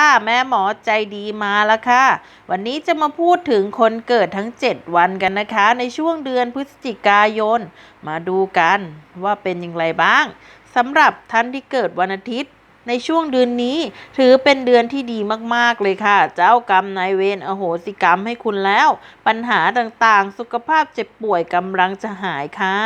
ค่ะแม่หมอใจดีมาแล้วค่ะ วันนี้จะมาพูดถึงคนเกิดทั้ง 7 วันกันนะคะ ในช่วงเดือนพฤศจิกายน มาดูกันว่าเป็นอย่างไรบ้างสำหรับท่านที่เกิดวันอาทิตย์ ในช่วงเดือนนี้ถือเป็นเดือนที่ดีมากๆเลยค่ะ เจ้ากรรมนายเวรอโหสิกรรมให้คุณแล้ว ปัญหาต่างๆ สุขภาพเจ็บป่วยกำลังจะหายค่ะ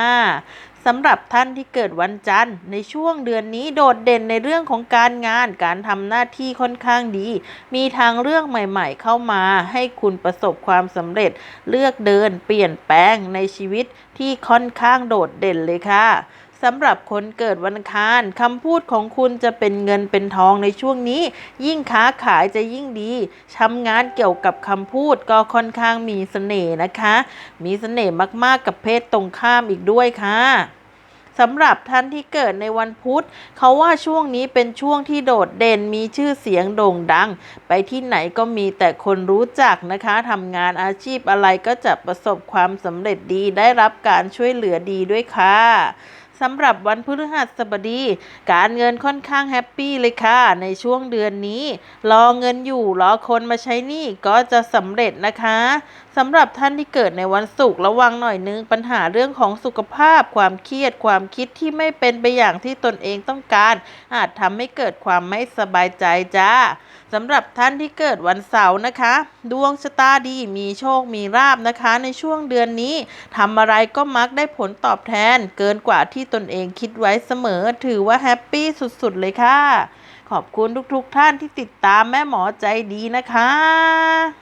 สำหรับท่านที่เกิดวันจันทร์ ในช่วงเดือนนี้โดดเด่นในเรื่องของการงาน การทำหน้าที่ค่อนข้างดี มีทางเรื่องใหม่ ๆ เข้ามา ให้คุณประสบความสำเร็จ เลือกเดิน เปลี่ยนแปลงในชีวิตที่ค่อนข้างโดดเด่นเลยค่ะ สำหรับคนเกิดวันอังคารคำพูดของคุณจะเป็นเงินเป็นทองในช่วงนี้ ยิ่งค้าขายจะยิ่งดีทำงานเกี่ยวกับคำพูดก็ค่อนข้างมีเสน่ห์นะคะ มีเสน่ห์มากๆกับเพศตรงข้ามอีกด้วยค่ะสำหรับท่านที่เกิดในวันพุธ เขาว่าช่วงนี้เป็นช่วงที่โดดเด่นมีชื่อเสียงโด่งดัง ไปที่ไหนก็มีแต่คนรู้จักนะคะทำงานอาชีพอะไรก็จะประสบความสำเร็จดีได้รับการช่วยเหลือดีด้วยค่ะ สำหรับวันพฤหัสบดี การเงินค่อนข้างแฮปปี้เลยค่ะ ในช่วงเดือนนี้ รอเงินอยู่รอคนมาใช้หนี้ก็จะสำเร็จนะคะสำหรับท่านที่เกิดในวันศุกร์ระวังหน่อยนึง ปัญหาเรื่องของสุขภาพ ความเครียด ความคิดที่ไม่เป็นไปอย่างที่ตนเองต้องการ อาจทำให้เกิดความไม่สบายใจจ้าสำหรับท่านที่เกิดวันเสาร์นะคะ ดวงชะตาดีมีโชคมีลาบนะคะ ในช่วงเดือนนี้ทำอะไรก็มักได้ผลตอบแทน เกินกว่าที่ตนเองคิดไว้เสมอ ถือว่าแฮปปี้สุดๆเลยค่ะ ขอบคุณทุกๆท่านที่ติดตามแม่หมอใจดีนะคะ